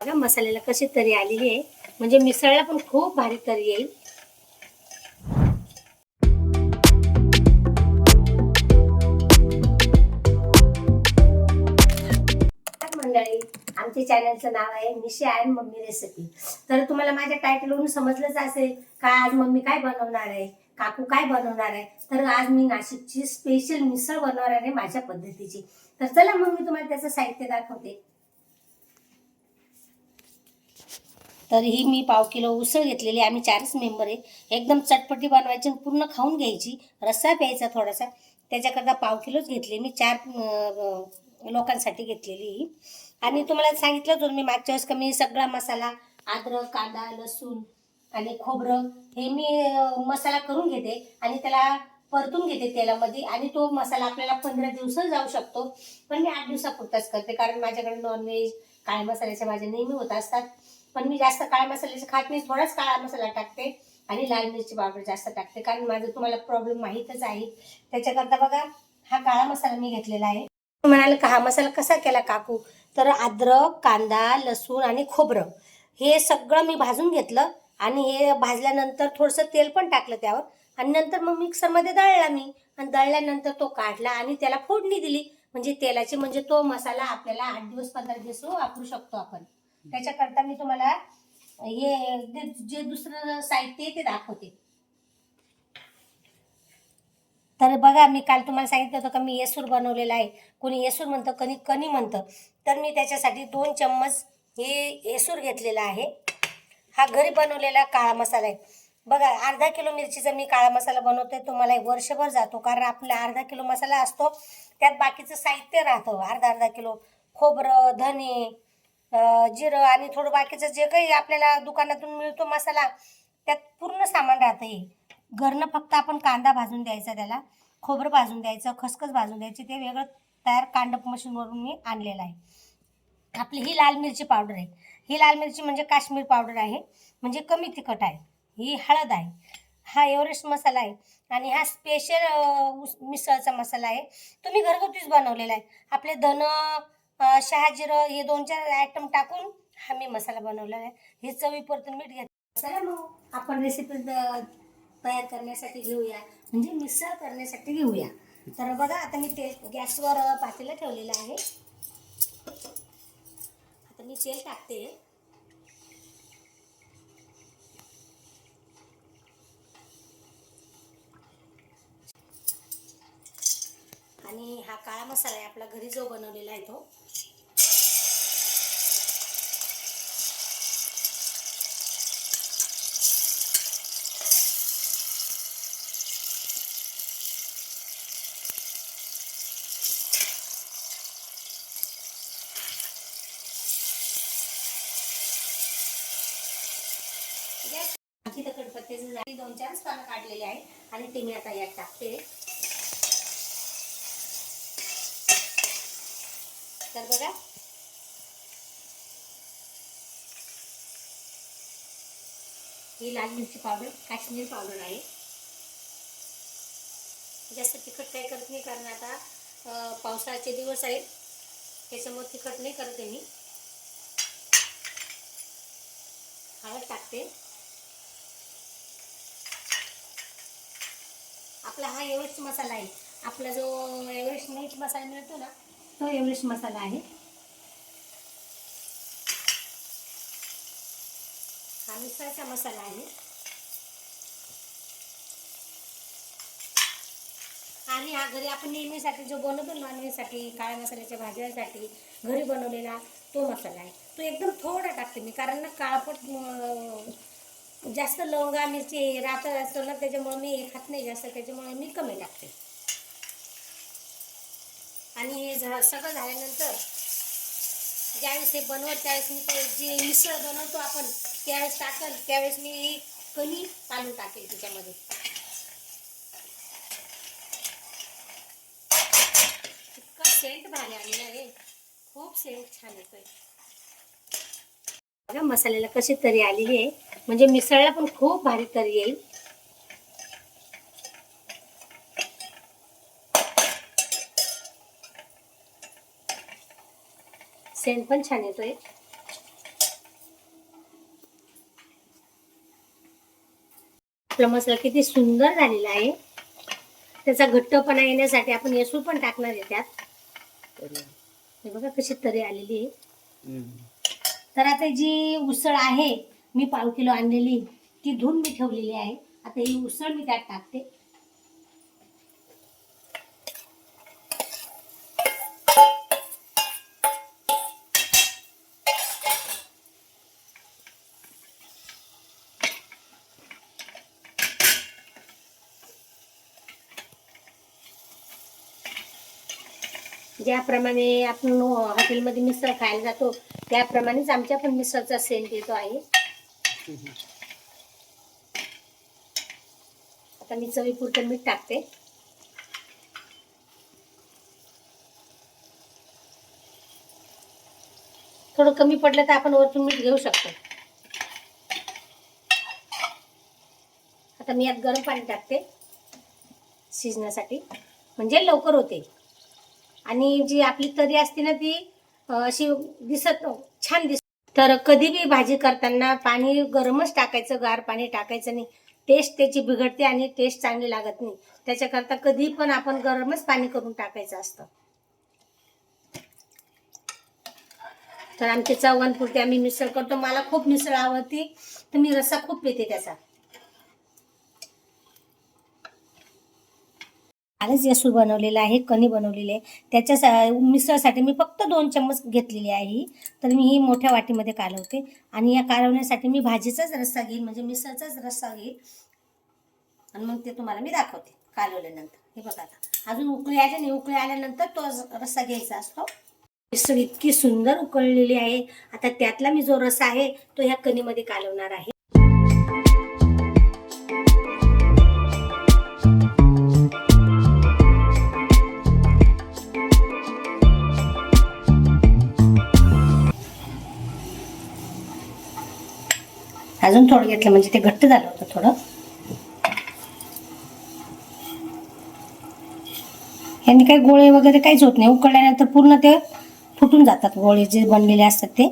बघा मसाल्याला कशी तरी आलेली आहे. म्हणजे मिसळला पण खूप भारी तरी येईल. मंडळी आमच्या चॅनलचं नाव आहे मिशी अँड मम्मी रेसिपी. तर तुम्हाला माझ्या टायटलवरून समजलंच असेल का आज मम्मी काय बनवणार आहे काकू काय बनवणार आहे. तर आज मी नाशिकची स्पेशल मिसळ बनवणार आहे माझ्या पद्धतीची. तर चला मग मी तुम्हाला त्याचं साहित्य दाखवते. तर ही मी पाव किलो उसळ घेतलेली आहे. आम्ही चारच मेंबर आहे. एकदम चटपटी बनवायची पूर्ण खाऊन घ्यायची. रस्सा प्यायचा थोडासा. त्याच्याकरता पाव किलोच घेतली मी. चार लोकांसाठी घेतलेली ही. आणि तुम्हाला सांगितलं होतं मी मागच्या वेळेस का मी सगळा मसाला अद्रक कांदा लसूण आणि खोबरं हे मी मसाला करून घेते आणि त्याला परतून घेते तेलामध्ये आणि तो मसाला आपल्याला पंधरा दिवस जाऊ शकतो. पण मी आठ दिवसापुरताच करते कारण माझ्याकडे नॉनव्हेज काळ्या मसाल्याच्या माझ्या नेहमी होत असतात. पण मी जास्त काळ्या मसाल्याचं खात नाही थोडाच काळा मसाला टाकते आणि लाल मिरची पावडर जास्त टाकते कारण माझं तुम्हाला प्रॉब्लेम माहीतच आहे. त्याच्याकरता बघा हा काळा मसाला मी घेतलेला आहे. म्हणाल का हा मसाला कसा केला काकू? तर अद्रक कांदा लसूण आणि खोबरं हे सगळं मी भाजून घेतलं आणि हे भाजल्यानंतर थोडंसं तेल पण टाकलं त्यावर आणि नंतर मग मिक्सरमध्ये दळला मी. आणि दळल्यानंतर तो काढला आणि त्याला फोडणी दिली. म्हणजे तेलाची म्हणजे तो मसाला आपल्याला आठ दिवस पंधरा दिवस वापरू शकतो आपण. त्याच्याकरता मी तुम्हाला हे जे- जे दुसरं साहित्य आहे ते दाखवते. तर बघा मी काल तुम्हाला सांगितलं होतं का मी येसूर बनवलेला आहे. कोणी येसूर म्हणतं कणी कणी म्हणतं. तर मी त्याच्यासाठी दोन चम्मच हे येसूर घेतलेला आहे. हा घरी बनवलेला काळा मसाला आहे. बघा अर्धा किलो मिरचीचा मी काळा मसाला बनवते तुम्हाला मला एक वर्षभर जातो कारण आपला अर्धा किलो मसाला असतो. त्यात बाकीचं साहित्य राहतं. अर्धा अर्धा किलो खोबरं धने जिरं आणि थोडं बाकीचं जे काही आपल्याला दुकानातून मिळतो मसाला त्यात पूर्ण सामान राहतं हे. घरनं फक्त आपण कांदा भाजून द्यायचा त्याला खोबरं भाजून द्यायचं खसखस भाजून द्यायची ते वेगळं तयार कांडप मशीनवरून मी आणलेलं आहे. आपली ही लाल मिरची पावडर आहे. ही लाल मिरची म्हणजे काश्मीर पावडर आहे. म्हणजे कमी तिखट आहे. ही हळद आहे. हा एव्हरेस्ट मसाला आहे. आणि हा स्पेशल मिसळचा मसाला आहे. तो मी घरगुतीच बनवलेला आहे. आपले धन शहाजिरं हे दोन चार आयटम टाकून हा मी मसाला बनवलेला आहे. हे चवीपुरतं मीठ घेत चला मग आपण रेसिपी तयार करण्यासाठी घेऊया. म्हणजे मिसळ करण्यासाठी घेऊया. तर बघा आता मी तेल गॅसवर अं, पातेलं ठेवलेलं आहे. आता मी तेल टाकते आणि हा काळा मसाला आहे आपला घरी जो बनवलेला आहे तो. गॅस तर कडपत्त्याचे दोन चार पानं काढलेले आहे आणि ते मी आता यात टाकते. तर बघा. ही लाल मिरची पावडर काश्मीर पावडर आहे. जास्त तिखट काही करत नाही कारण आता पावसाळ्याचे दिवस आहेत. त्याच्यामुळे तिखट नाही करते मी. हळद टाकते. आपला हा एव्हरेस्ट मसाला आहे. आपला जो एव्हरेस्ट मीठ मसाला मिळतो ना तो एव्हरेस्ट मसाला आहे. हा मिसळचा मसाला आहे. आणि हा घरी आपण नेहमीसाठी जो बनवतो नॉनव्हेजसाठी काळ्या मसाल्याच्या भाज्यांसाठी घरी बनवलेला तो मसाला आहे. तो एकदम थोडा टाकते मी कारण ना काळपट जास्त लवंगा मिरची रात्र असतो ना त्याच्यामुळे मी खात नाही जास्त त्याच्यामुळे मी कमी टाकते. आणि हे झा सगळं झाल्यानंतर ज्यावेळेस हे बनवत त्यावेळेस मी ते जे मिसळ बनवतो आपण त्यावेळेस टाकल त्यावेळेस मी ही कणी काढून टाकेल त्याच्यामध्ये. इतका सेंट भारी आलेला आहे. खूप सेंट छान येतोय. बघा मसाल्याला कशी तरी आलेली आहे. म्हणजे मिसळला पण खूप भारी तरी येईल. सेंट पण छान येतोय आपला मसाला किती सुंदर झालेला आहे. त्याचा घट्टपणा येण्यासाठी आपण येसूळ पण टाकणार आहे त्यात. हे बघा कशी तरी आलेली आहे. तर आता जी उसळ आहे मी पाव किलो आणलेली ती धुवून मी ठेवलेली आहे. आता ही उसळ मी त्यात टाकते. ज्याप्रमाणे आपण हॉटेलमध्ये मिसळ खायला जातो त्याप्रमाणेच आमच्या पण मिसळचा सेंट येतो आहे. आता मी चवीपुरतं मीठ टाकते. थोडं कमी पडलं तर आपण वरतून मीठ घेऊ शकतो. आता मी यात गरम पाणी टाकते शिजण्यासाठी. म्हणजे लवकर होते. आणि जी आपली तरी असते ना ती अशी दिसत छान दिसत. तर कधी बी भाजी करताना पाणी गरमच टाकायचं गार पाणी टाकायचं नाही. टेस्ट त्याची बिघडते आणि टेस्ट चांगली लागत नाही. त्याच्याकरता कधी पण आपण गरमच पाणी करून टाकायचं असतं. तर आमचे चव्हाणपुरते आम्ही मिसळ करतो. मला खूप मिसळ आवडते. तर मी रस्सा खूप पिते त्याचा. आलंच यासूर बनवलेला आहे कणी बनवलेली आहे. त्याच्या सा- मिसळसाठी मी फक्त दोन चम्मच घेतलेली आहे ही. तर मी ही मोठ्या वाटीमध्ये कालवते. आणि या कालवण्यासाठी मी भाजीचाच रस्सा घेईन म्हणजे मिसळचाच रस्सा घेईन आणि मग ते तुम्हाला मी दाखवते कालवल्यानंतर. हे बघा आता. अजून उकळी आली नाही. उकळी आल्यानंतर तो रस्सा घ्यायचा असतो. मिसळ इतकी सुंदर उकळलेली आहे. आता त्यातला मी जो रस्सा आहे तो ह्या कणीमध्ये कालवणार आहे. अजून थोडं घेतलं म्हणजे ते घट्ट झालं होतं थोडं. यांनी काही गोळे वगैरे काहीच होत नाही. उकळल्यानंतर पूर्ण ते फुटून जातात गोळे जे बनलेले असतात ते.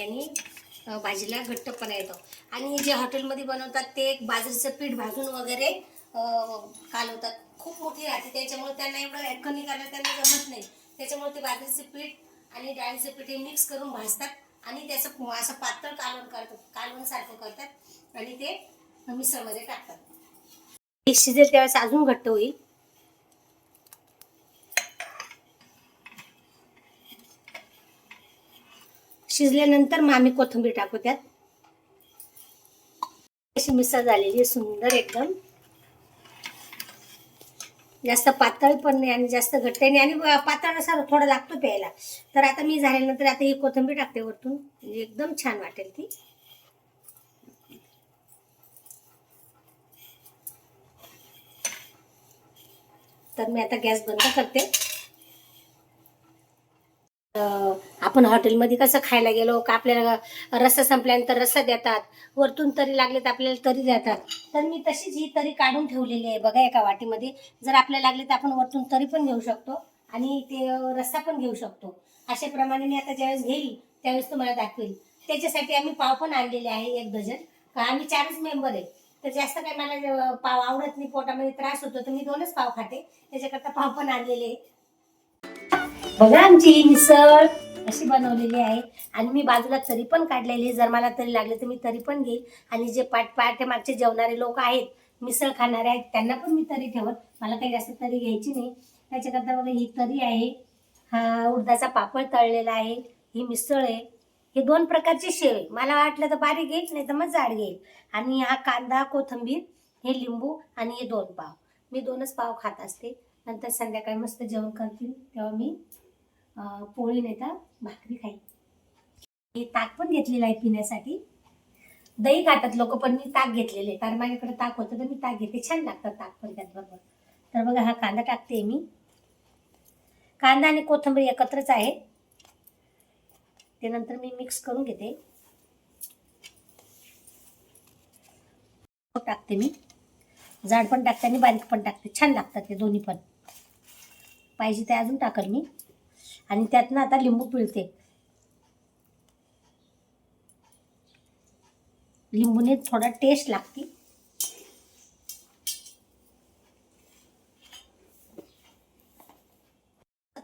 यांनी भाजीला घट्टपणा येतो. आणि जे हॉटेलमध्ये बनवतात ते एक बाजरीचं पीठ भाजून वगैरे कालवतात. खूप मोठी राहते. त्याच्यामुळे त्यांना एवढं कमी करायला त्यांना जमत नाही. त्याच्यामुळे ते बाजरीचं पीठ आणि डाळीचं पीठ हे मिक्स करून भाजतात आणि त्याचं असं पातळ कालवण करतात. कालवणसारखं करतात आणि ते मिसळमध्ये टाकतात. शिजेल त्यावेळेस अजून घट्ट होईल. शिजल्यानंतर मग आम्ही कोथिंबीर टाकू त्यात. अशी मिसळ झालेली आहे सुंदर एकदम. जास्त पातळ पण नाही आणि जास्त घट्ट नाही आणि पातळ असा थोडा लागतो प्यायला. तर आता मी झाल्यानंतर आता ही कोथिंबीर टाकते वरतून. म्हणजे एकदम छान वाटेल ती. तर मी आता गॅस बंद करते. आपण हॉटेलमध्ये कसं खायला गेलो का आपल्याला रस्सा संपल्यानंतर रस्सा देतात वरतून तरी लागले तर आपल्याला तरी देतात. तर मी तशीच ही तरी काढून ठेवलेली आहे बघा एका वाटीमध्ये. जर आपल्याला लागले तर आपण वरतून तरी पण घेऊ शकतो आणि ते रस्सा पण घेऊ शकतो. अशा प्रमाणे मी आता ज्यावेळेस घेईल त्यावेळेस तुम्हाला दाखवेल. त्याच्यासाठी आम्ही पाव पण आणलेले आहे एक डझन. का आम्ही चारच मेंबर आहे. तर जास्त काही मला पाव आवडत नाही पोटामध्ये त्रास होतो तर मी दोनच पाव खाते. त्याच्याकरता पाव पण आणलेले आहे. बघा आमची मिसळ. अशी बनवलेली आहे. आणि मी बाजूला तरी पण काढलेली आहे. जर मला तरी लागले तर मी तरी पण घेईल. आणि जे पाठ पाठ्यामागचे जेवणारे लोक आहेत मिसळ खाणारे आहेत त्यांना पण मी तरी ठेवत. मला काही जास्त तरी घ्यायची नाही. त्याच्याकरता बघा ही तरी आहे. हा उडदाचा पापड तळलेला आहे. ही मिसळ आहे. हे दोन प्रकारचे शेव आहे. मला वाटलं तर बारीक घेईल नाही तर मग जाड घेईल. आणि हा कांदा कोथिंबीर हे लिंबू आणि हे दोन पाव. मी दोनच पाव खात असते. नंतर संध्याकाळी मस्त जेवण करतील तेव्हा मी पोळी नाही तर भाकरी खाई. हे ताक पण घेतलेलं आहे पिण्यासाठी. दही खातात लोक पण मी ताक घेतलेले. कारण माझ्याकडे ताक होतं तर मी ताक घेते. छान लागतात ताक पण त्याचबरोबर. तर बघा हा कांदा टाकते मी. कांदा आणि कोथिंबीर एकत्रच आहे. ते नंतर मी मिक्स करून घेते. टाकते मी. जाड पण टाकते आणि बारीक पण टाकते. छान लागतात ते दोन्ही पण. पाहिजे ते अजून टाकल मी. आणि त्यातनं आता लिंबू पिळते. लिंबूने थोडा टेस्ट लागते.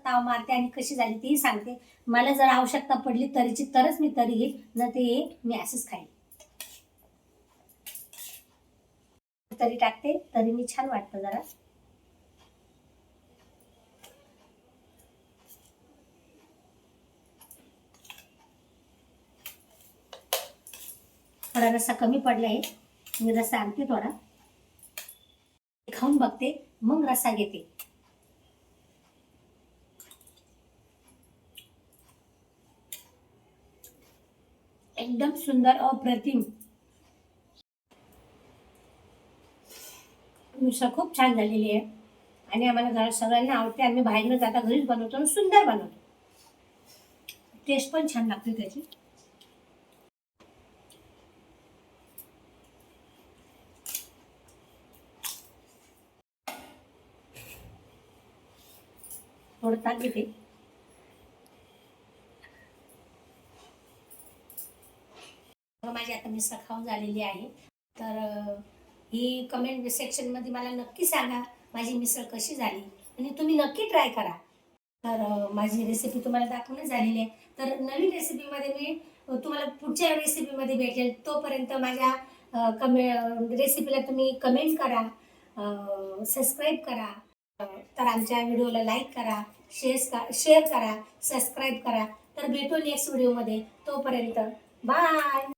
ताव मारते आणि कशी झाली तेही सांगते. मला जर आवश्यकता पडली तरीची तरच मी तरी घेईल न ते मी असंच खाईल. तरी टाकते तरी मी छान वाटतं जरा. थोडा रस्सा कमी पडला आहे मी रस्सा आणते थोडा. खाऊन बघते मग रस्सा घेते. एकदम सुंदर अप्रतिम. मिसळ खूप छान झालेली आहे. आणि आम्हाला घरात सगळ्यांना आवडते. आम्ही बाहेर न जाता घरीच बनवतो आणि सुंदर बनवतो. टेस्ट पण छान लागते त्याची. थोडं ताक घेते. माझी आता मिसळ खाऊन झालेली आहे. तर ही कमेंट सेक्शनमध्ये मला नक्की सांगा माझी मिसळ कशी झाली. आणि तुम्ही नक्की ट्राय करा. तर माझी रेसिपी तुम्हाला दाखवणं झालेली आहे. तर नवीन रेसिपीमध्ये मी तुम्हाला पुढच्या रेसिपीमध्ये भेटेल. तोपर्यंत माझ्या कमे रेसिपीला तुम्ही कमेंट करा. सबस्क्राईब करा. तर आमच्या व्हिडिओला लाईक करा. शेअर शेअर करा सबस्क्राईब करा. तर भेटू नेक्स्ट व्हिडिओमध्ये तोपर्यंत बाय